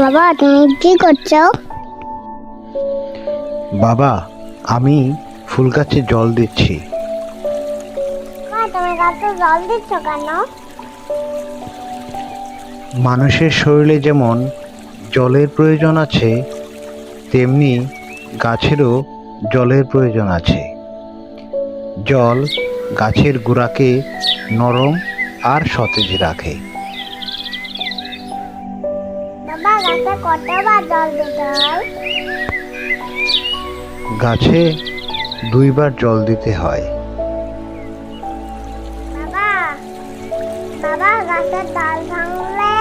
বাবা তুমি কি করছ? বাবা আমি ফুল গাছে জল দিচ্ছি। তুমি গাছে জল দিচ্ছ কেন? মানুষের শরীরে যেমন জলের প্রয়োজন আছে তেমনি গাছেরও জলের প্রয়োজন আছে। জল গাছের গোড়াকে নরম আর সতেজ রাখে। বাবা গাছে কতবার জল দিতে হয়? গাছে দুইবার জল দিতে হয়। বাবা বাবা গাছের ডাল ভাঙলে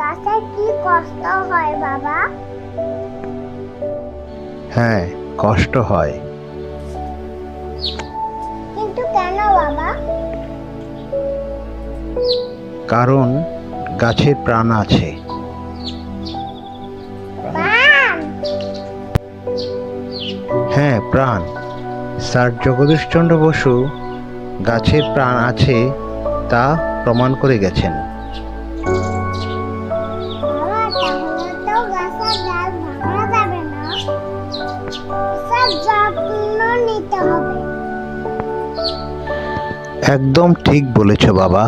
গাছের কি কষ্ট হয় বাবা? হ্যাঁ কষ্ট হয়। কিন্তু কেন বাবা? কারণ গাছের প্রাণ আছে। হ্যাঁ প্রাণ। স্যার জগদীশচন্দ্র বসু গাছের প্রাণ আছে তা প্রমাণ করে গেছেন। একদম ঠিক বলেছ বাবা।